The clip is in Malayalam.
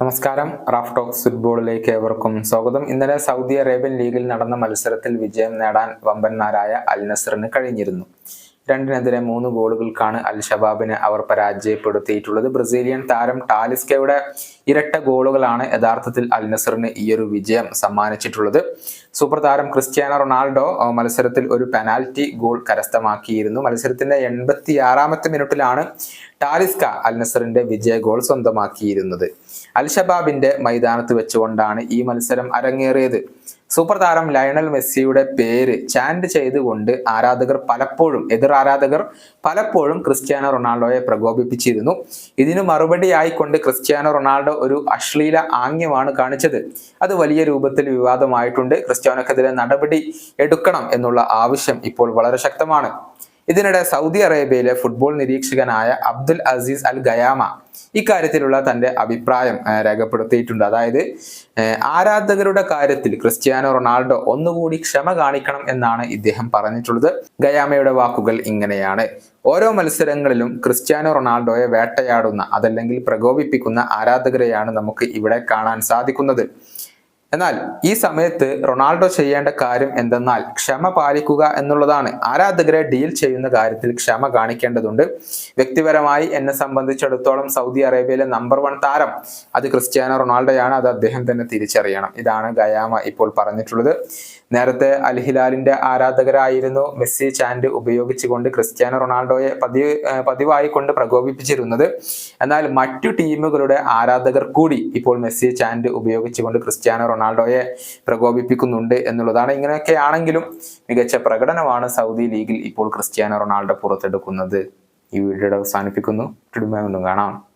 നമസ്കാരം. റാഫ് ടോക്സ് ഫുട്ബോളിലേക്ക് ഏവർക്കും സ്വാഗതം. ഇന്നലെ സൗദി അറേബ്യൻ ലീഗിൽ നടന്ന മത്സരത്തിൽ വിജയം നേടാൻ വമ്പന്മാരായ അൽ നസറിന് കഴിഞ്ഞിരുന്നു. രണ്ടിനെതിരെ മൂന്ന് ഗോളുകൾക്കാണ് അൽ ഷബാബിനെ അവർ പരാജയപ്പെടുത്തിയിട്ടുള്ളത്. ബ്രസീലിയൻ താരം ടാലിസ്കയുടെ ഇരട്ട ഗോളുകളാണ് യഥാർത്ഥത്തിൽ അൽ നസറിന് ഈയൊരു വിജയം സമ്മാനിച്ചിട്ടുള്ളത്. സൂപ്പർ താരം ക്രിസ്ത്യാനോ റൊണാൾഡോ മത്സരത്തിൽ ഒരു പെനാൽറ്റി ഗോൾ കരസ്ഥമാക്കിയിരുന്നു. മത്സരത്തിന്റെ എൺപത്തി ആറാമത്തെ മിനിറ്റിലാണ് ടാലിസ്ക അൽ നസറിന്റെ വിജയ ഗോൾ സ്വന്തമാക്കിയിരുന്നത്. അൽ ഷബാബിന്റെ മൈതാനത്ത് വെച്ചുകൊണ്ടാണ് ഈ മത്സരം അരങ്ങേറിയത്. സൂപ്പർ താരം ലയണൽ മെസ്സിയുടെ പേര് ചാൻഡ് ചെയ്തുകൊണ്ട് ആരാധകർ പലപ്പോഴും എതിർ ആരാധകർ പലപ്പോഴും ക്രിസ്ത്യാനോ റൊണാൾഡോയെ പ്രകോപിപ്പിച്ചിരുന്നു. ഇതിനു മറുപടിയായിക്കൊണ്ട് ക്രിസ്ത്യാനോ റൊണാൾഡോ ഒരു അശ്ലീല ആംഗ്യമാണ് കാണിച്ചത്. അത് വലിയ രൂപത്തിൽ വിവാദമായിട്ടുണ്ട്. ക്രിസ്ത്യാനോക്കെതിരെ നടപടി എടുക്കണം എന്നുള്ള ആവശ്യം ഇപ്പോൾ വളരെ ശക്തമാണ്. ഇതിനിടെ സൗദി അറേബ്യയിലെ ഫുട്ബോൾ നിരീക്ഷകനായ അബ്ദുൽ അസീസ് അൽ ഗയാമ ഇക്കാര്യത്തിലുള്ള തന്റെ അഭിപ്രായം രേഖപ്പെടുത്തിയിട്ടുണ്ട്. അതായത് ആരാധകരുടെ കാര്യത്തിൽ ക്രിസ്ത്യാനോ റൊണാൾഡോ ഒന്നുകൂടി ക്ഷമ കാണിക്കണം എന്നാണ് ഇദ്ദേഹം പറഞ്ഞിട്ടുള്ളത്. ഗയാമയുടെ വാക്കുകൾ ഇങ്ങനെയാണ്. ഓരോ മത്സരങ്ങളിലും ക്രിസ്ത്യാനോ റൊണാൾഡോയെ വേട്ടയാടുന്ന അതല്ലെങ്കിൽ പ്രകോപിപ്പിക്കുന്ന ആരാധകരെയാണ് നമുക്ക് ഇവിടെ കാണാൻ സാധിക്കുന്നത്. എന്നാൽ ഈ സമയത്ത് റൊണാൾഡോ ചെയ്യേണ്ട കാര്യം എന്തെന്നാൽ ക്ഷമ പാലിക്കുക എന്നുള്ളതാണ്. ആരാധകരെ ഡീൽ ചെയ്യുന്ന കാര്യത്തിൽ ക്ഷമ കാണിക്കേണ്ടതുണ്ട്. വ്യക്തിപരമായി എന്നെ സംബന്ധിച്ചിടത്തോളം സൗദി അറേബ്യയിലെ നമ്പർ വൺ താരം അത് ക്രിസ്ത്യാനോ റൊണാൾഡോയാണ്. അത് അദ്ദേഹം തന്നെ തിരിച്ചറിയണം. ഇതാണ് ഗയാമ ഇപ്പോൾ പറഞ്ഞിട്ടുള്ളത്. നേരത്തെ അൽഹിലാലിന്റെ ആരാധകരായിരുന്നു. മെസ്സി ചാൻഡ് ഉപയോഗിച്ചുകൊണ്ട് ക്രിസ്ത്യാനോ റൊണാൾഡോയെ പതിവ് പതിവായി കൊണ്ട് പ്രകോപിപ്പിച്ചിരുന്നത്. എന്നാൽ മറ്റു ടീമുകളുടെ ആരാധകർ കൂടി ഇപ്പോൾ മെസ്സി ചാൻഡ് ഉപയോഗിച്ചുകൊണ്ട് ക്രിസ്ത്യാനോ റൊണാൾഡോയെ പ്രകോപിപ്പിക്കുന്നുണ്ട് എന്നുള്ളതാണ്. ഇങ്ങനെയൊക്കെ ആണെങ്കിലും മികച്ച പ്രകടനമാണ് സൗദി ലീഗിൽ ഇപ്പോൾ ക്രിസ്ത്യാനോ റൊണാൾഡോ പുറത്തെടുക്കുന്നത്. ഈ വീഡിയോയുടെ അവസാനിപ്പിക്കുന്നു. കാണാം.